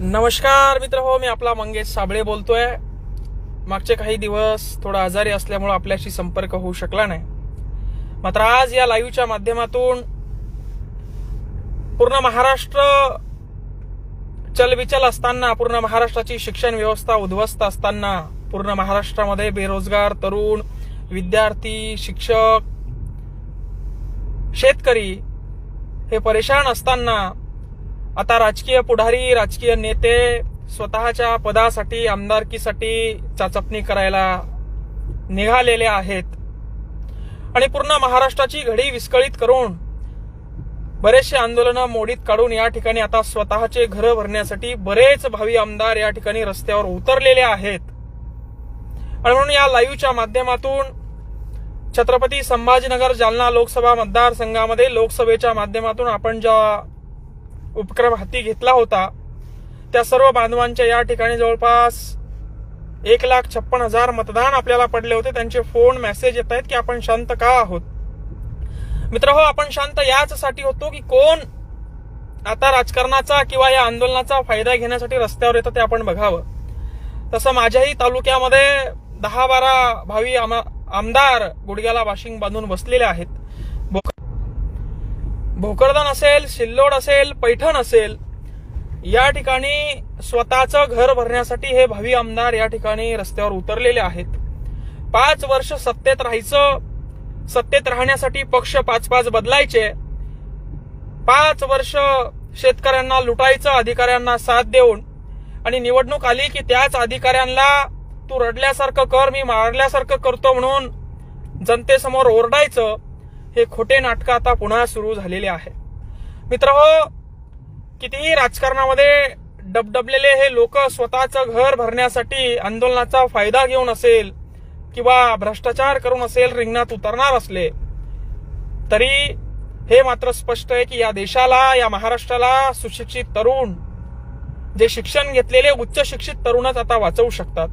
नमस्कार मित्र हो मी आपला मंगेश साबळे बोलतोय. मागचे काही दिवस थोडा आजारी असल्यामुळे आपल्याशी संपर्क होऊ शकला नाही. मात्र आज या लाईव्हच्या माध्यमातून पूर्ण महाराष्ट्र चलबिचल असताना पूर्ण महाराष्ट्राची शिक्षण व्यवस्था उद्ध्वस्त असताना पूर्ण महाराष्ट्रामध्ये बेरोजगार तरुण विद्यार्थी शिक्षक शेतकरी हे परेशान असताना आता राजकीय पुढारी राजकीय नेते स्वतःच्या पदासाठी आमदारकीसाठी चाचपणी करायला निघालेले आहेत. आणि पूर्ण महाराष्ट्राची घडी विस्कळीत करून बरेचसे आंदोलनं मोडीत काढून या ठिकाणी आता स्वतःचे घरं भरण्यासाठी बरेच भावी आमदार या ठिकाणी रस्त्यावर उतरलेले आहेत. आणि म्हणून या लाईव्हच्या माध्यमातून छत्रपती संभाजीनगर जालना लोकसभा मतदारसंघामध्ये लोकसभेच्या माध्यमातून आपण ज्या उपक्रम हाती घेतला होता. त्या सर्व बांधवांच्या या ठिकाणी जवळपास एक लाख छप्पन हजार मतदान आपल्याला पडले होते. त्यांचे फोन मेसेज येत आहेत की आपण शांत का आहोत? मित्र हो आपण शांत याचसाठी होतो की कोण आता राजकारणाचा किंवा या आंदोलनाचा फायदा घेण्यासाठी रस्त्यावर येतं ते आपण बघावं. तसं माझ्याही तालुक्यामध्ये दहा बारा भावी आमदार गुडघ्याला वाशिंग बांधून बसलेले आहेत. भोक- भोकरदन असेल सिल्लोड असेल पैठण असेल या ठिकाणी स्वतःचं घर भरण्यासाठी हे भावी आमदार या ठिकाणी रस्त्यावर उतरलेले आहेत. पाच वर्ष सत्तेत राहायचं सत्तेत राहण्यासाठी पक्ष पाच पाच बदलायचे. पाच वर्ष शेतकऱ्यांना लुटायचं अधिकाऱ्यांना साथ देऊन. आणि निवडणूक आली की त्याच अधिकाऱ्यांना तू रडल्यासारखं कर मी मारल्यासारखं करतो म्हणून जनतेसमोर ओरडायचं. हे खोटे नाटकं आता पुन्हा सुरू झालेले आहे. मित्र हो कितीही राजकारणामध्ये डबडबलेले हे लोक स्वतःचं घर भरण्यासाठी आंदोलनाचा फायदा घेऊन असेल किंवा भ्रष्टाचार करून असेल रिंगणात उतरणार असले तरी हे मात्र स्पष्ट आहे की या देशाला या महाराष्ट्राला सुशिक्षित तरुण जे शिक्षण घेतलेले उच्च शिक्षित तरुणच आता वाचवू शकतात.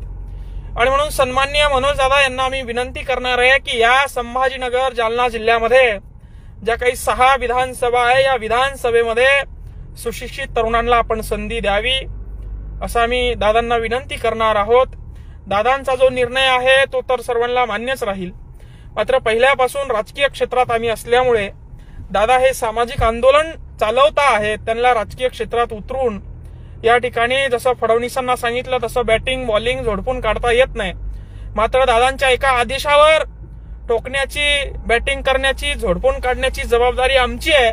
आणि म्हणून सन्माननीय मनोज दादा यांना आम्ही विनंती करणार आहे की या संभाजीनगर जालना जिल्ह्यामध्ये ज्या काही सहा विधानसभा आहे या विधानसभेमध्ये सुशिक्षित तरुणांना आपण संधी द्यावी असं आम्ही दादांना विनंती करणार आहोत. दादांचा जो निर्णय आहे तो तर सर्वांना मान्यच राहील. मात्र पहिल्यापासून राजकीय क्षेत्रात आम्ही असल्यामुळे दादा हे सामाजिक आंदोलन चालवता आहेत त्यांना राजकीय क्षेत्रात उतरून या ठिकाणी जसं फडणवीसांना सांगितलं तसं बॅटिंग बॉलिंग झोडपून काढता येत नाही. मात्र दादांच्या एका आदेशावर टोकण्याची बॅटिंग करण्याची झोडपून काढण्याची जबाबदारी आमची आहे.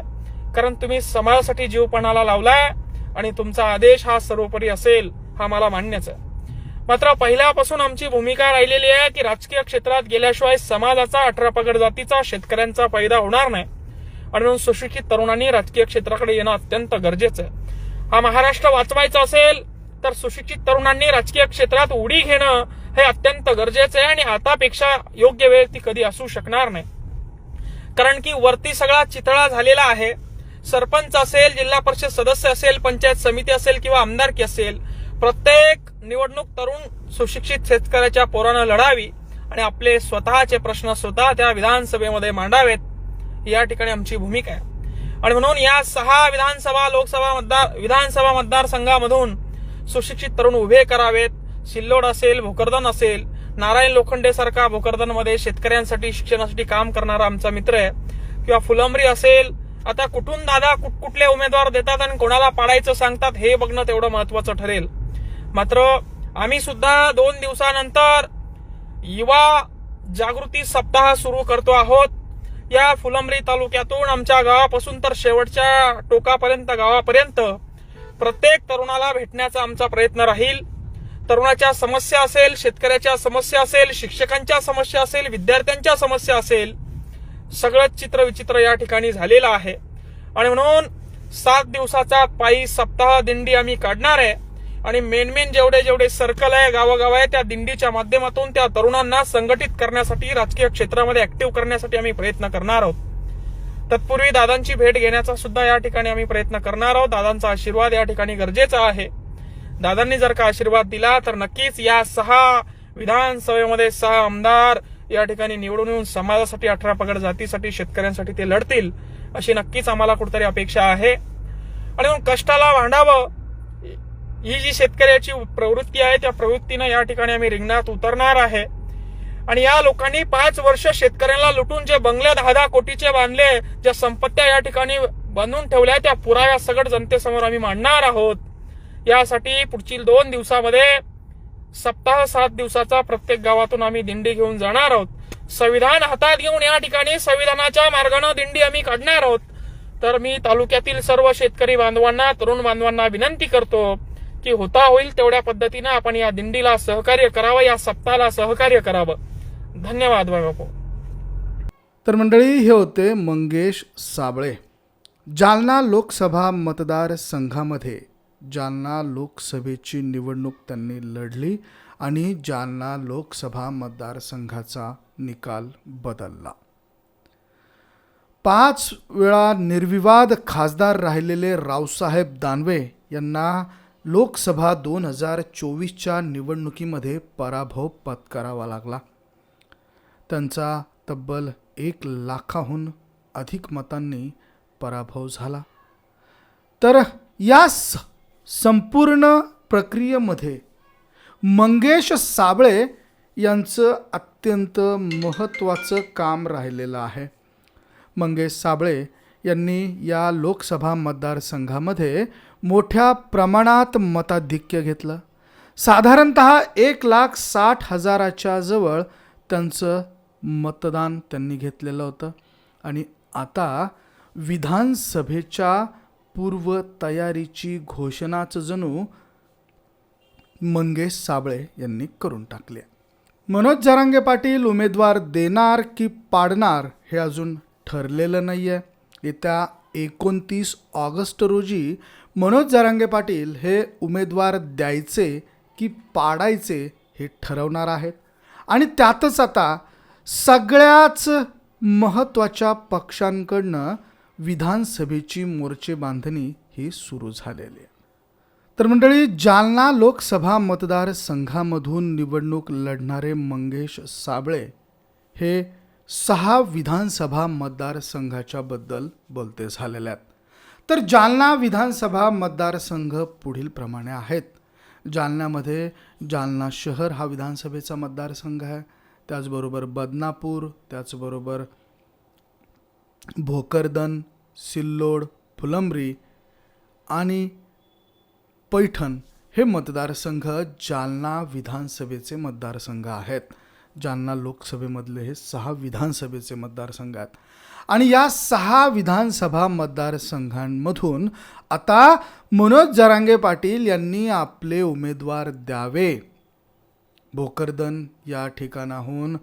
कारण तुम्ही समाजासाठी जीवपणाला लावलाय आणि तुमचा आदेश हा सर्वोपरी असेल हा मला मान्यच आहे. मात्र पहिल्यापासून आमची भूमिका राहिलेली आहे की राजकीय क्षेत्रात गेल्याशिवाय समाजाचा अठरा पगड जातीचा शेतकऱ्यांचा फायदा होणार नाही. आणि म्हणून सुशिक्षित तरुणांनी राजकीय क्षेत्राकडे येणं अत्यंत गरजेचं आहे. हा महाराष्ट्र वाचवायचा असेल तर सुशिक्षित तरुणांनी राजकीय क्षेत्रात उडी घेणं हे अत्यंत गरजेचं आहे आणि आतापेक्षा योग्य वेळ ती कधी असू शकणार नाही. कारण की वरती सगळा चितळा झालेला आहे. सरपंच असेल जिल्हा परिषद सदस्य असेल पंचायत समिती असेल किंवा आमदारकी असेल प्रत्येक निवडणूक तरुण सुशिक्षित शेतकऱ्याच्या पोरानं लढावी आणि आपले स्वतःचे प्रश्न स्वतः त्या विधानसभेमध्ये मांडावेत. या ठिकाणी आमची भूमिका आहे. आणि म्हणून या सहा विधानसभा लोकसभा मतदार विधानसभा मतदारसंघामधून सुशिक्षित तरुण उभे करावेत. सिल्लोड असेल भोकरदन असेल नारायण लोखंडे सारखा भोकरदनमध्ये शेतकऱ्यांसाठी शिक्षणासाठी काम करणारा आमचा मित्र आहे. किंवा फुलंबरी असेल आता कुठून दादा कुठकुठले उमेदवार देतात आणि कोणाला पाडायचं सांगतात हे बघणं तेवढं महत्वाचं ठरेल. मात्र आम्ही सुद्धा दोन दिवसानंतर युवा जागृती सप्ताह सुरू करतो आहोत. या फुलंब्री तालुक्यातून आमच्या गावापासून तर शेवटच्या टोकापर्यंत गावापर्यंत प्रत्येक तरुणाला भेटण्याचा आमचा प्रयत्न राहील. तरुणाच्या समस्या असेल शेतकऱ्याच्या समस्या असेल शिक्षकांच्या समस्या असेल विद्यार्थ्यांच्या समस्या असेल सगळंच चित्र विचित्र या ठिकाणी झालेलं आहे. आणि म्हणून सात दिवसाचा पायी सप्ताह दिंडी आम्ही काढणार आहे. आणि मेन मेन जेवढे जेवढे सर्कल आहे गावोगाव आहे त्या दिंडीच्या माध्यमातून त्या तरुणांना संघटित करण्यासाठी राजकीय क्षेत्रामध्ये ऍक्टिव्ह करण्यासाठी आम्ही प्रयत्न करणार आहोत. तत्पूर्वी दादांची भेट घेण्याचा सुद्धा या ठिकाणी आम्ही प्रयत्न करणार आहोत. दादांचा आशीर्वाद या ठिकाणी गरजेचा आहे. दादांनी जर का आशीर्वाद दिला तर नक्कीच या सहा विधानसभेमध्ये सहा आमदार या ठिकाणी निवडून येऊन समाजासाठी अठरा पगड जातीसाठी शेतकऱ्यांसाठी ते लढतील अशी नक्कीच आम्हाला कुठेतरी अपेक्षा आहे. आणि कष्टाला भांडावं ही जी शेतकऱ्याची प्रवृत्ती आहे त्या प्रवृत्तीनं या ठिकाणी आम्ही रिंगणात उतरणार आहे. आणि या लोकांनी पाच वर्ष शेतकऱ्यांना लुटून जे बंगले दहा दहा कोटीचे बांधले ज्या संपत्त्या या ठिकाणी बांधून ठेवल्या त्या पुराव्या सगळं जनतेसमोर आम्ही मांडणार आहोत. यासाठी पुढील दोन दिवसामध्ये सप्ताह सात दिवसाचा प्रत्येक गावातून आम्ही दिंडी घेऊन जाणार आहोत. संविधान हातात घेऊन या ठिकाणी संविधानाच्या मार्गाने दिंडी आम्ही काढणार आहोत. तर मी तालुक्यातील सर्व शेतकरी बांधवांना तरुण बांधवांना विनंती करतो की होता होईल तेवढ्या पद्धतीनं आपण या दिंडीला सहकार्य करावं या सप्ताहाला सहकार्य करावं. धन्यवाद बाय तर मंडळी हे होते मंगेश साबळे. जालना लोकसभा मतदारसंघामध्ये जालना लोकसभेची निवडणूक त्यांनी लढली आणि जालना लोकसभा मतदारसंघाचा निकाल बदलला. पाच वेळा निर्विवाद खासदार राहिलेले रावसाहेब दानवे यांना लोकसभा दोन हजार चोवीसच्या निवडणुकीमध्ये पराभव पत्करावा लागला. त्यांचा तब्बल एक लाखाहून अधिक मतांनी पराभव झाला. तर या संपूर्ण प्रक्रियेमध्ये मंगेश साबळे यांचं अत्यंत महत्त्वाचं काम राहिलेलं आहे. मंगेश साबळे यांनी या लोकसभा मतदारसंघामध्ये मोठ्या प्रमाणात मताधिक्य घेतलं. साधारणत एक लाख साठ हजाराच्या जवळ त्यांचं मतदान त्यांनी घेतलेलं होतं. आणि आता विधानसभेच्या पूर्वतयारीची घोषणाच जणू मंगेश साबळे यांनी करून टाकली. मनोज जरांगे पाटील उमेदवार देणार की पाडणार हे अजून ठरलेलं नाही आहे येत्या एकोणतीस ऑगस्ट रोजी मनोज जरांगे पाटील हे उमेदवार द्यायचे की पाडायचे हे ठरवणार आहेत. आणि त्यातच आता सगळ्याच महत्त्वाच्या पक्षांकडनं विधानसभेची मोर्चे बांधणी ही सुरू झालेली आहे. तर मंडळी जालना लोकसभा मतदारसंघामधून निवडणूक लढणारे मंगेश साबळे हे सहा विधानसभा मतदारसंघाच्याबद्दल बोलते झालेले आहेत. तर जालना विधानसभा मतदारसंघ पुढील प्रमाणे आहेत. जालन्यामध्ये जालना शहर हा विधानसभेचा मतदारसंघ आहे. त्याचबरोबर बदनापूर त्याचबरोबर भोकरदन सिल्लोड फुलंब्री आणि पैठण हे मतदारसंघ जालना विधानसभेचे मतदारसंघ आहेत. जालना लोकसभेमधले हे सहा विधानसभेचे मतदारसंघ आहेत. आणि या सहा विधानसभा मतदारसंघांमधून आता मनोज जरांगे पाटील यांनी आपले उमेदवार द्यावे. भोकरदन या ठिकाणाहून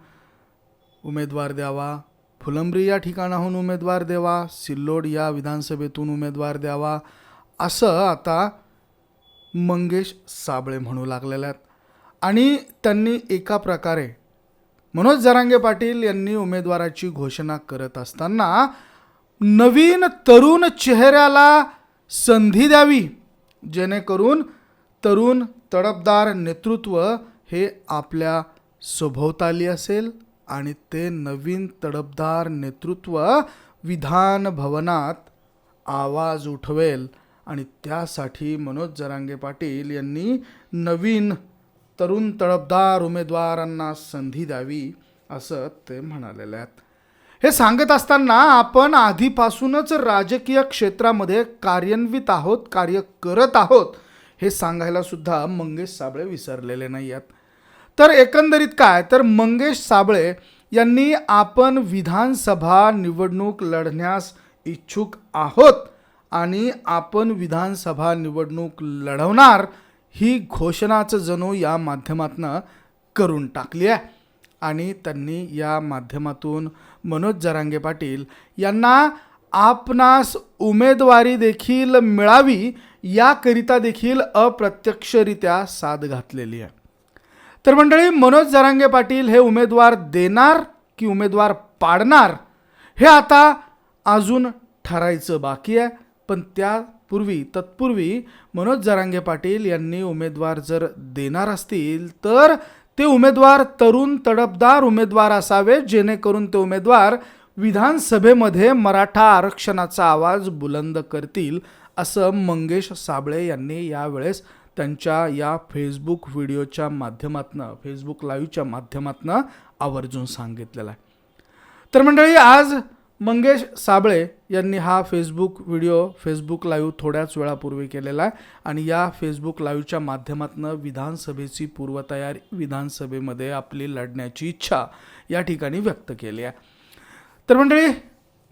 उमेदवार द्यावा. फुलंब्री या ठिकाणाहून उमेदवार द्यावा. सिल्लोड या विधानसभेतून उमेदवार द्यावा. असं आता मंगेश साबळे म्हणू लागलेले आहेत. आणि त्यांनी एका प्रकारे मनोज जरांगे पाटील यांनी उमेदवाराची घोषणा करत असताना नवीन तरुण चेहऱ्याला संधी द्यावी जेणेकरून तरुण तडपदार नेतृत्व हे आपल्या सभोवताली असेल आणि ते नवीन तडपदार नेतृत्व विधान भवनात आवाज उठवेल. आणि त्यासाठी मनोज जरांगे पाटील यांनी नवीन तरुण तळपदार उमेदवारांना संधी द्यावी असं ते म्हणालेले आहेत. हे सांगत असताना आपण आधीपासूनच राजकीय क्षेत्रामध्ये कार्यान्वित आहोत कार्य करत आहोत हे सांगायला सुद्धा मंगेश साबळे विसरलेले नाही आहेत. तर एकंदरीत काय? तर मंगेश साबळे यांनी आपण विधानसभा निवडणूक लढण्यास इच्छुक आहोत आणि आपण विधानसभा निवडणूक लढवणार ही घोषणाच जणू या माध्यमातनं करून टाकली आहे. आणि त्यांनी या माध्यमातून मनोज जरांगे पाटील यांना आपणास उमेदवारी देखील मिळावी याकरिता देखील अप्रत्यक्षरित्या साथ घातलेली आहे. तर मंडळी मनोज जरांगे पाटील हे उमेदवार देणार की उमेदवार पाडणार हे आता अजून ठरायचं बाकी आहे. पण त्या पूर्वी तत्पूर्वी मनोज जरांगे पाटील यांनी उमेदवार जर देणार असतील तर ते उमेदवार तरुण तडपदार उमेदवार असावे जेणेकरून ते उमेदवार विधानसभेमध्ये मराठा आरक्षणाचा आवाज बुलंद करतील असं मंगेश साबळे यांनी यावेळेस त्यांच्या या फेसबुक व्हिडिओच्या माध्यमातनं फेसबुक लाईव्हच्या माध्यमातनं आवर्जून सांगितलेलं आहे. तर मंडळी आज मंगेश साबळे यांनी हा फेसबुक व्हिडिओ फेसबुक लाईव्ह थोड्याच वेळापूर्वी केलेला आहे आणि या फेसबुक लाईव्हच्या माध्यमातून विधानसभेची पूर्वतयारी विधानसभेमध्ये आपली लढण्याची इच्छा या ठिकाणी व्यक्त केली आहे. तर मंडळी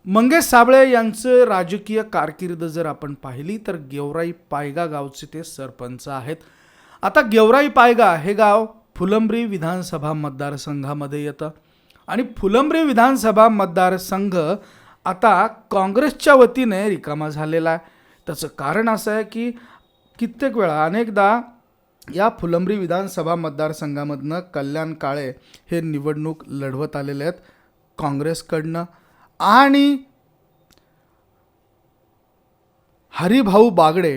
मंगेश साबळे यांचं राजकीय कारकीर्द जर आपण पाहिली तर गेवराई पायगा गावचे ते सरपंच आहेत. आता गेवराई पायगा हे गाव फुलंब्री विधानसभा मतदारसंघामध्ये येतं. आणि फुलंब्री विधानसभा मतदारसंघ आता काँग्रेसच्या वतीने रिकामा झालेला आहे. त्याचं कारण असं आहे की कित्येक वेळा अनेकदा या फुलंब्री विधानसभा मतदारसंघामधनं कल्याण काळे हे निवडणूक लढवत आलेले आहेत काँग्रेसकडनं. आणि हरिभाऊ बागडे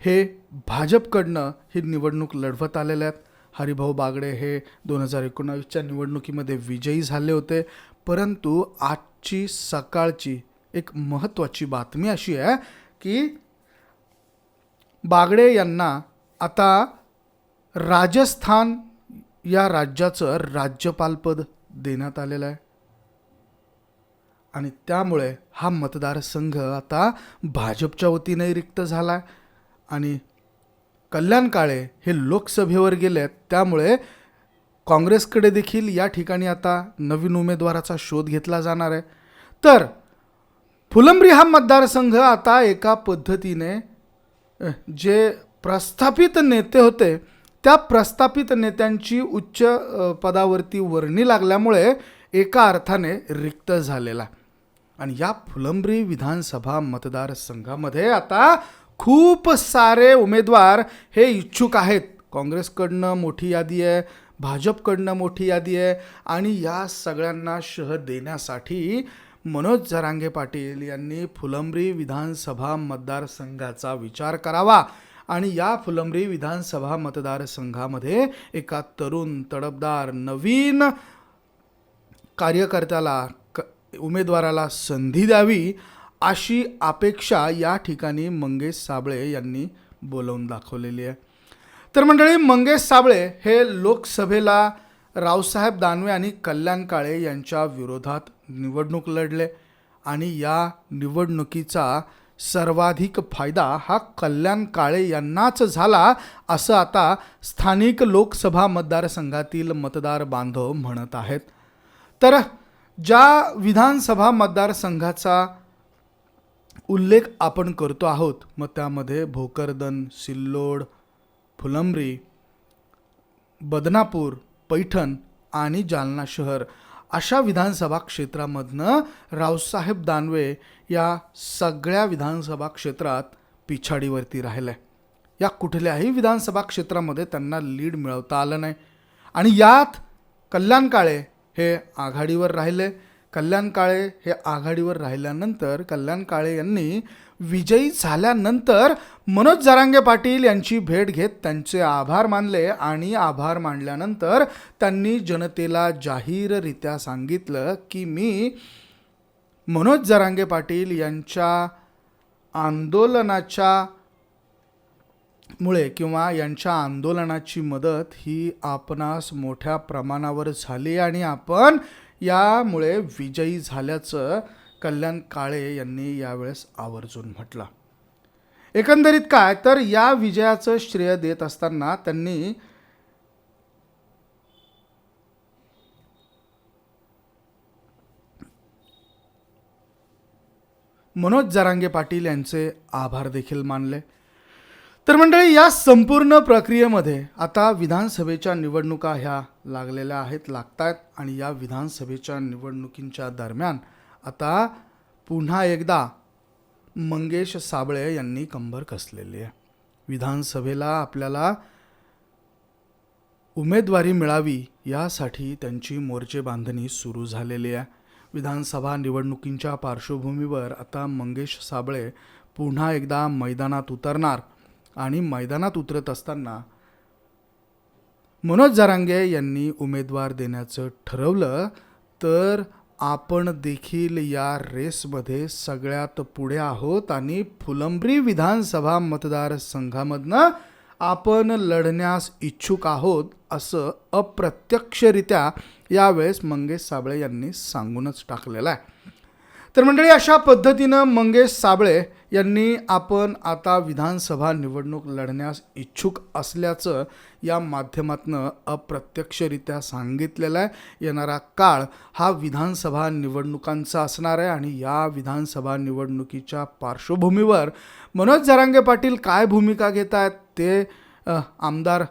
हे भाजपकडनं ही निवडणूक लढवत आलेले आहेत. हरिभाऊ बागडे हे दोन हजार एकोणावीसच्या निवडणुकीमध्ये विजयी झाले होते. परंतु आजची सकाळची एक महत्त्वाची बातमी अशी आहे की बागडे यांना आता राजस्थान या राज्याचं राज्यपालपद देण्यात आलेलं आहे. आणि त्यामुळे हा मतदारसंघ आता भाजपच्या वतीने रिक्त झाला आहे आणि कल्याण काळे हे लोकसभेवर गेले आहेत त्यामुळे काँग्रेसकडे देखील या ठिकाणी आता नवीन उमेदवाराचा शोध घेतला जाणार आहे. तर फुलंब्री हा मतदारसंघ आता एका पद्धतीने जे प्रस्थापित नेते होते त्या प्रस्थापित नेत्यांची उच्च पदावरती वर्णी लागल्यामुळे एका अर्थाने रिक्त झालेला. आणि या फुलंब्री विधानसभा मतदारसंघामध्ये आता खूप सारे उमेदवार हे इच्छुक आहेत. काँग्रेसकडनं मोठी यादी आहे भाजपकडनं मोठी यादी आहे आणि या सगळ्यांना शह देण्यासाठी मनोज जरांगे पाटील यांनी फुलंब्री विधानसभा मतदारसंघाचा विचार करावा आणि या फुलंब्री विधानसभा मतदारसंघामध्ये एका तरुण तडफदार नवीन कार्यकर्त्याला क उमेदवाराला संधी द्यावी अशी अपेक्षा या ठिकाणी मंगेश साबळे यांनी बोलवून दाखवलेली आहे. तर मंडळी मंगेश साबळे हे लोकसभेला रावसाहेब दानवे आणि कल्याण काळे यांच्या विरोधात निवडणूक लढले आणि या निवडणुकीचा सर्वाधिक फायदा हा कल्याण काळे यांनाच झाला असं आता स्थानिक लोकसभा मतदारसंघातील मतदार बांधव म्हणत आहेत. तर ज्या विधानसभा मतदारसंघाचा उल्लेख आपण करतो आहोत. मग त्यामध्ये भोकरदन सिल्लोड फुलंब्री बदनापूर पैठण आणि जालना शहर अशा विधानसभा क्षेत्रामधनं रावसाहेब दानवे या सगळ्या विधानसभा क्षेत्रात पिछाडीवरती राहिले. या कुठल्याही विधानसभा क्षेत्रामध्ये त्यांना लीड मिळवता आलं नाही. आणि यात कल्याण काळे हे आघाडीवर राहिले. कल्याण काळे हे आघाडीवर राहिल्यानंतर कल्याण काळे यांनी विजयी झाल्यानंतर मनोज जरांगे पाटील यांची भेट घेत त्यांचे आभार मानले आणि आभार मानल्यानंतर त्यांनी जनतेला जाहीररित्या सांगितलं की मी मनोज जरांगे पाटील यांच्या आंदोलनाच्या मुळे किंवा यांच्या आंदोलनाची मदत ही आपणास मोठ्या प्रमाणावर झाली आणि आपण यामुळे विजयी झाल्याचं कल्याण काळे यांनी यावेळेस आवर्जून म्हटलं. एकंदरीत काय? तर या विजयाचं श्रेय देत असताना त्यांनी मनोज जरांगे पाटील यांचे आभार देखील मानले. तर मंडळी या संपूर्ण प्रक्रियेमध्ये आता विधानसभेच्या निवडणुका ह्या लागलेल्या आहेत लागत आहेत आणि या विधानसभेच्या निवडणुकींच्या दरम्यान आता पुन्हा एकदा मंगेश साबळे यांनी कंबर कसलेली आहे. विधानसभेला आपल्याला उमेदवारी मिळावी यासाठी त्यांची मोर्चे बांधणी सुरू झालेली आहे. विधानसभा निवडणुकींच्या पार्श्वभूमीवर आता मंगेश साबळे पुन्हा एकदा मैदानात उतरणार. आणि मैदानात उतरत असताना मनोज जरांगे यांनी उमेदवार देण्याचं ठरवलं तर आपण देखील या रेसमध्ये सगळ्यात पुढे आहोत आणि फुलंब्री विधानसभा मतदारसंघामधनं आपण लढण्यास इच्छुक आहोत असं अप्रत्यक्षरित्या यावेळेस मंगेश साबळे यांनी सांगूनच टाकलेलं आहे. तर मंडळी अशा पद्धतीनं मंगेश साबळे यांनी आपण आता विधानसभा निवडणूक लढण्यास इच्छुक असल्याचं या माध्यमातनं अप्रत्यक्षरित्या सांगितलेलं आहे. येणारा काळ हा विधानसभा निवडणुकांचा असणार आहे आणि या विधानसभा निवडणुकीच्या पार्श्वभूमीवर मनोज जरांगे पाटील काय भूमिका घेत आहेत ते आमदार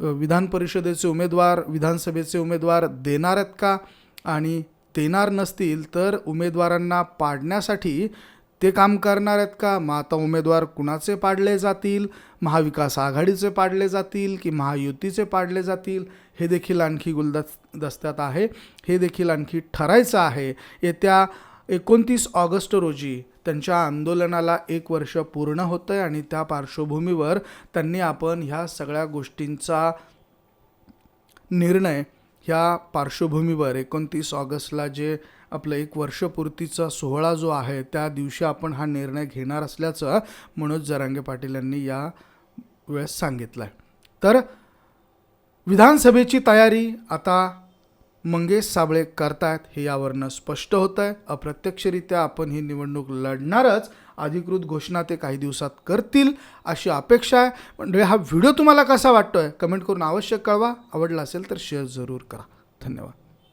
विधान परिषदेचे उमेदवार विधानसभेचे उमेदवार देणार आहेत का? आणि देणार नसतील तर उमेदवारांना पाडण्यासाठी ते काम करणार आहेत का? मग आता उमेदवार कुणाचे पाडले जातील? महाविकास आघाडीचे पाडले जातील की महायुतीचे पाडले जातील? हे देखील आणखी गुलदस् दस्त्यात आहे. हे देखील आणखी ठरायचं आहे. येत्या एकोणतीस ऑगस्ट रोजी त्यांच्या आंदोलनाला एक वर्ष पूर्ण होतं आहे आणि त्या पार्श्वभूमीवर त्यांनी आपण ह्या सगळ्या गोष्टींचा निर्णय ह्या पार्श्वभूमीवर एकोणतीस ऑगस्टला जे आपलं एक वर्षपूर्तीचा सोहळा जो आहे त्या दिवशी आपण हा निर्णय घेणार असल्याचं मनोज जरांगे पाटील यांनी या वेळेस सांगितलं आहे तर विधानसभेची तयारी आता मंगेश साबळे करतायत हे यावरनं स्पष्ट होतं आहे अप्रत्यक्षरित्या आपण ही निवडणूक लढणारच अधिकृत घोषणा ते काही दिवसात करतील अशी अपेक्षा आहे. म्हणजे हा व्हिडिओ तुम्हाला कसा वाटतो आहे कमेंट करून आवश्यक कळवा. आवडला असेल तर शेअर जरूर करा. धन्यवाद.